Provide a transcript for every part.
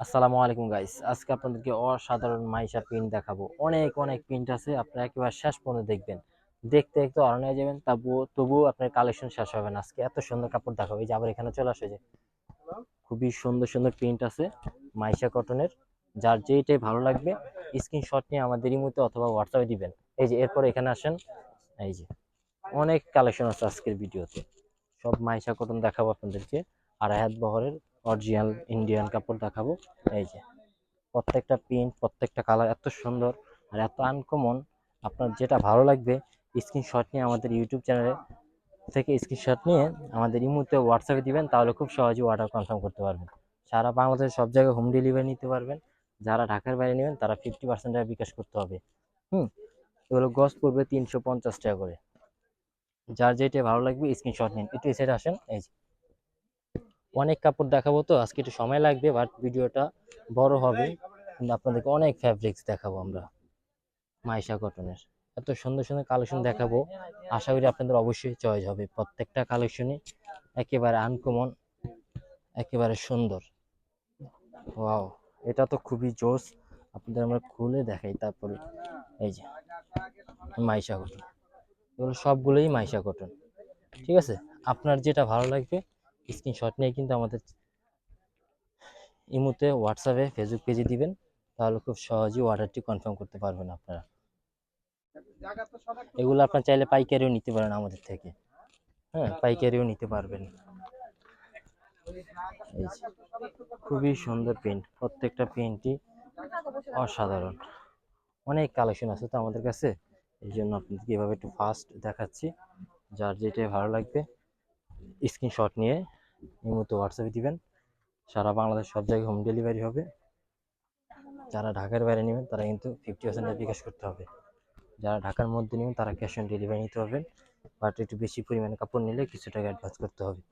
আসসালামু আলাইকুম গাইস আজকে আপনাদেরকে অসাধারণ মাইশা প্রিন্ট দেখাবো। অনেক অনেক প্রিন্ট আছে। আপনারা একেবারে শেষ পর্যন্ত দেখবেন। দেখতে অরণ হয়ে যাবেন। তবুও তবুও আপনার কালেকশন শেষ হবে না আজকে। এত সুন্দর কাপড় দেখাবো। এই যে আবার এখানে চলে আসে যে খুবই সুন্দর সুন্দর প্রিন্ট আছে মাইশা কটনের যার যেইটাই ভালো লাগবে স্ক্রিনশট নিয়ে আমাদের ইমুতে অথবা হোয়াটসঅ্যাপে দিবেন। এই যে এরপর এখানে আসেন। এই যে অনেক কালেকশন আছে আজকের ভিডিওতে সব মাইশা কটন দেখাবো আপনাদেরকে। আর হাত বহরের অরিজিনাল ইন্ডিয়ান কাপড় দেখাবো। এই যে, প্রত্যেকটা প্রিন্ট প্রত্যেকটা কালার এত সুন্দর আর এত আনকমন আপনার যেটা ভালো লাগবে স্ক্রিনশট নিয়ে আমাদের ইউটিউব চ্যানেলে থেকে স্ক্রিনশট নিয়ে আমাদের ইমুতে হোয়াটসঅ্যাপে দিবেন, তাহলে খুব সহজে অর্ডার কনফার্ম করতে পারবেন। সারা বাংলাদেশের সব জায়গায় হোম ডেলিভারি নিতে পারবেন। যারা ঢাকার বাইরে নেবেন, তারা ফিফটি পার্সেন্ট টাকা বিকাশ করতে হবে। হুম, এগুলো গজ পড়বে তিনশো পঞ্চাশ টাকা করে। যার যেটা ভালো লাগবে স্ক্রিনশট নিন। একটু এসে আসেন, এই যে। অনেক কাপড় দেখাবো তো, আজকে একটু সময় লাগবে বাট ভিডিওটা বড় হবে। কিন্তু আপনাদেরকে অনেক ফ্যাব্রিক্স দেখাবো আমরা, মাইশা কটনের এত সুন্দর সুন্দর কালেকশন দেখাবো। আশা করি আপনাদের অবশ্যই চয়েস হবে। প্রত্যেকটা কালেকশনই একেবারে আনকমন একেবারে সুন্দর। ওয়াও এটা তো খুবই জোস। আপনাদের আমরা খুলে দেখাই, তারপরে এই যে, মাইশা কটন এগুলো সবগুলোই মাইশা কটন ঠিক আছে? আপনার যেটা ভালো লাগবে স্ক্রিনশট নিয়ে কিন্তু আমাদের ইমুতে হোয়াটসঅ্যাপে ফেসবুক পেজে দিবেন। তাহলে খুব সহজেই অর্ডারটি কনফার্ম করতে পারবেন আপনারা। এগুলো আপনার চাইলে পাইকারিও নিতে পারেন আমাদের থেকে। হ্যাঁ পাইকারিও নিতে পারবেন। খুবই সুন্দর প্রিন্ট প্রত্যেকটা প্রিন্টই অসাধারণ। অনেক কালেকশন আছে তো আমাদের কাছে। এই জন্য আপনাদেরকে এভাবে একটু ফাস্ট দেখাচ্ছি। যার যেটা ভালো লাগবে স্ক্রিনশট নিয়ে এই মতো হোয়াটসঅ্যাপে দিবেন। সারা বাংলাদেশ সব জায়গায় হোম ডেলিভারি হবে। যারা ঢাকার বাইরে নেবেন তারা কিন্তু ফিফটি পার্সেন্ট বিকাশ করতে হবে। যারা ঢাকার মধ্যে নেবেন তারা ক্যাশ অন ডেলিভারি নিতে পারবেন। বাট একটু বেশি পরিমাণে কাপড় নিলে কিছু টাকা অ্যাডভান্স করতে হবে।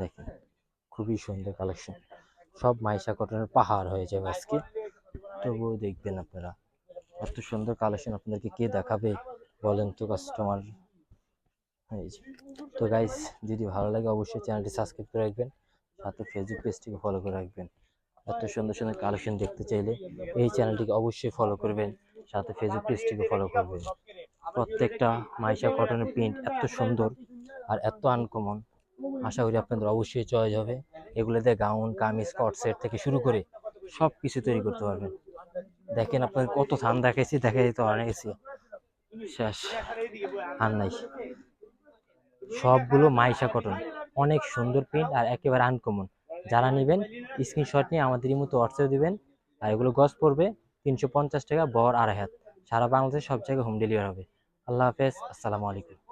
দেখেন খুবই সুন্দর কালেকশন সব মাইশা কটনের পাহাড় হয়ে যাবে আজকে। তবুও দেখবেন আপনারা। এত সুন্দর কালেকশন আপনাদেরকে কে দেখাবে? বলেন তো কাস্টমার। তো গাইস যদি ভালো লাগে অবশ্যই চ্যানেলটি সাবস্ক্রাইব করে রাখবেন, সাথে ফেসবুক পেজটিকে ফলো করে রাখবেন। এত সুন্দর সুন্দর কালেকশন দেখতে চাইলে এই চ্যানেলটিকে অবশ্যই ফলো করবেন, সাথে ফেসবুক পেজটিকে ফলো করবেন। প্রত্যেকটা মাইশা কটনের প্রিন্ট এত সুন্দর আর এত আনকমন আশা করি আপনাদের অবশ্যই চয়েস হবে। এগুলোতে গাউন কামিজ সেট থেকে শুরু করে সব কিছু তৈরি করতে পারবেন। দেখেন আপনাদের কত থান দেখাইছি দেখাই তো অনেক শেষ, আর নাই। সবগুলো মাইশা কটন অনেক সুন্দর প্রিন্ট আর একেবারে আনকমন যারা নেবেন স্ক্রিনশট নিয়ে আমাদের মতো হোয়াটসঅ্যাপ দিবেন, আর এগুলো গজ পড়বে তিনশো পঞ্চাশ টাকা, বর আড়াই হাত। সারা বাংলাদেশে সব জায়গায় হোম ডেলিভারি হবে। আল্লাহ হাফেজ, আসসালামু আলাইকুম।